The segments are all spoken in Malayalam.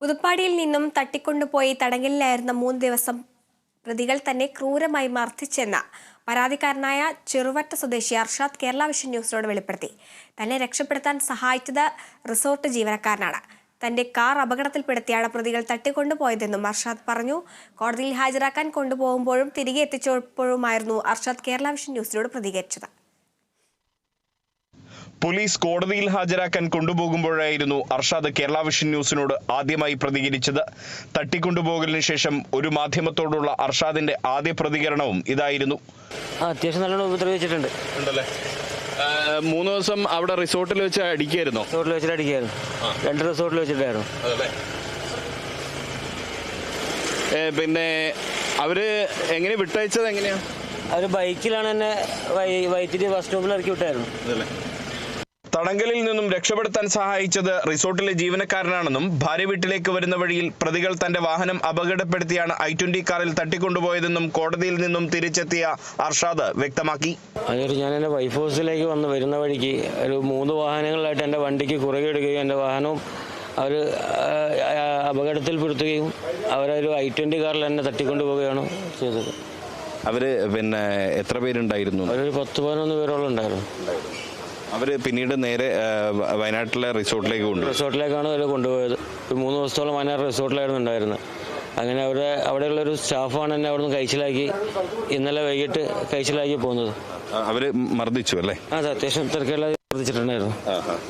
പുതുപ്പാടിയിൽ നിന്നും തട്ടിക്കൊണ്ടുപോയി തടങ്കലിലായിരുന്ന മൂന്ന് ദിവസം പ്രതികൾ തന്നെ ക്രൂരമായി മർദ്ദിച്ചെന്ന പരാതിക്കാരനായ ചെറുവട്ട സ്വദേശി അർഷാദ് കേരള വിഷൻ ന്യൂസിനോട് വെളിപ്പെടുത്തി. തന്നെ രക്ഷപ്പെടുത്താൻ സഹായിച്ചത് റിസോർട്ട് ജീവനക്കാരനാണ്. തന്റെ കാർ അപകടത്തിൽപ്പെടുത്തിയാണ് പ്രതികൾ തട്ടിക്കൊണ്ടുപോയതെന്നും അർഷാദ് പറഞ്ഞു. കോടതിയിൽ ഹാജരാക്കാൻ കൊണ്ടുപോകുമ്പോഴും തിരികെ എത്തിച്ചപ്പോഴുമായിരുന്നു അർഷാദ് കേരള വിഷൻ ന്യൂസിനോട് പ്രതികരിച്ചത്. പോലീസ് കോടതിയിൽ ഹാജരാക്കാൻ കൊണ്ടുപോകുമ്പോഴായിരുന്നു അർഷാദ് കേരള വിഷൻ ന്യൂസിനോട് ആദ്യമായി പ്രതികരിച്ചത്. തട്ടിക്കൊണ്ടുപോകലിന് ശേഷം ഒരു മാധ്യമത്തോടുള്ള അർഷാദിന്റെ ആദ്യ പ്രതികരണവും ഇതായിരുന്നു. അത്യാവശ്യം നല്ലോണം ഉപദ്രവിച്ചിട്ടുണ്ട്. ഉണ്ടല്ലേ? മൂന്ന് ദിവസം അവിടെ റിസോർട്ടിൽ വെച്ച് അടിക്കായിരുന്നു? റിസോർട്ടിൽ വെച്ചിട്ട് അടിക്കായിരുന്നു. രണ്ട് റിസോർട്ടിൽ വെച്ചിട്ടായിരുന്നു. പിന്നെ അവർ എങ്ങനെ വിട്ടയച്ചത് എങ്ങനെയാ? അവർ ബൈക്കിലാണ് എന്നെ വൈ- വൈത്തിരി ബസ് സ്റ്റോപ്പിൽ ഇറക്കി വിട്ടായിരുന്നു. തടങ്കലിൽ നിന്നും രക്ഷപ്പെടുത്താൻ സഹായിച്ചത് റിസോർട്ടിലെ ജീവനക്കാരനാണെന്നും ഭാര്യ വീട്ടിലേക്ക് വരുന്ന വഴിയിൽ പ്രതികൾ തന്റെ വാഹനം അപകടപ്പെടുത്തിയാണ് ഐ ട്വന്റി കാറിൽ തട്ടിക്കൊണ്ടുപോയതെന്നും കോടതിയിൽ നിന്നും തിരിച്ചെത്തിയ അർഷാദ് വ്യക്തമാക്കി. ഞാൻ എന്റെ വൈഫ് ഹൗസിലേക്ക് വന്ന് വരുന്ന വഴിക്ക് ഒരു മൂന്ന് വാഹനങ്ങളായിട്ട് എന്റെ വണ്ടിക്ക് കുറുകെ എടുക്കുകയും എന്റെ വാഹനവും അവർ അപകടത്തിൽപ്പെടുത്തുകയും അവരൊരു ഐ ട്വന്റി കാറിൽ എന്നെ തട്ടിക്കൊണ്ടുപോവുകയാണ് ചെയ്തത്. അവർ പിന്നെ എത്ര പേരുണ്ടായിരുന്നു? അവരൊരു പത്ത് പതിനൊന്ന് പേരോളം ഉണ്ടായിരുന്നു. അവർ പിന്നീട് നേരെ വയനാട്ടിലെ റിസോർട്ടിലേക്ക് കൊണ്ടുപോയി. റിസോർട്ടിലേക്കാണ് അവർ കൊണ്ടുപോയത്. ഒരു മൂന്ന് ദിവസത്തോളം വയനാട് റിസോർട്ടിലായിരുന്നു ഉണ്ടായിരുന്നത്. അങ്ങനെ അവിടെ അവിടെയുള്ളൊരു സ്റ്റാഫാണ് എന്നെ അവിടുന്ന് കഴിച്ചിലാക്കി ഇന്നലെ വൈകിട്ട് കഴിച്ചിലാക്കി പോകുന്നത് അവർ മർദ്ദിച്ചു അല്ലേ? അതെ അത്യാവശ്യം തിരക്കുള്ള വർദ്ധിച്ചിട്ടുണ്ടായിരുന്നു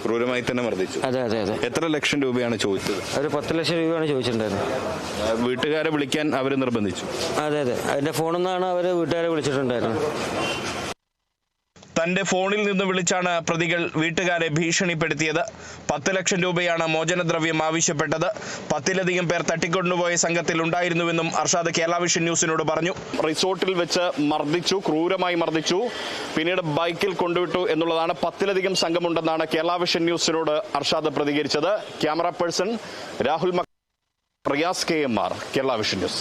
ക്രൂരമായി തന്നെ മർദ്ദിച്ചു. അതെ അതെ അതെ. എത്ര ലക്ഷം രൂപയാണ് ചോദിച്ചത്? ഒരു പത്ത് ലക്ഷം രൂപയാണ് ചോദിച്ചിട്ടുണ്ടായിരുന്നത്. വീട്ടുകാരെ വിളിക്കാൻ അവർ നിർബന്ധിച്ചു. അതെ അതെ. അതിന്റെ ഫോണിൽ നിന്നാണ് അവർ വീട്ടുകാരെ വിളിച്ചിട്ടുണ്ടായിരുന്നത്. തന്റെ ഫോണിൽ നിന്ന് വിളിച്ചാണ് പ്രതികൾ വീട്ടുകാരെ ഭീഷണിപ്പെടുത്തിയത്. പത്ത് ലക്ഷം രൂപയാണ് മോചനദ്രവ്യം ആവശ്യപ്പെട്ടത്. പത്തിലധികം പേർ തട്ടിക്കൊണ്ടുപോയ സംഘത്തിൽ ഉണ്ടായിരുന്നുവെന്നും അർഷാദ് കേരള വിഷൻ ന്യൂസിനോട് പറഞ്ഞു. റിസോർട്ടിൽ വെച്ച് മർദ്ദിച്ചു ക്രൂരമായി മർദ്ദിച്ചു. പിന്നീട് ബൈക്കിൽ കൊണ്ടുവിട്ടു എന്നുള്ളതാണ് പത്തിലധികം സംഘമുണ്ടെന്നാണ് കേരള വിഷൻ ന്യൂസിനോട് അർഷാദ് പ്രതികരിച്ചത്. Camera person Rahul Riyas K M R Kerala vision news.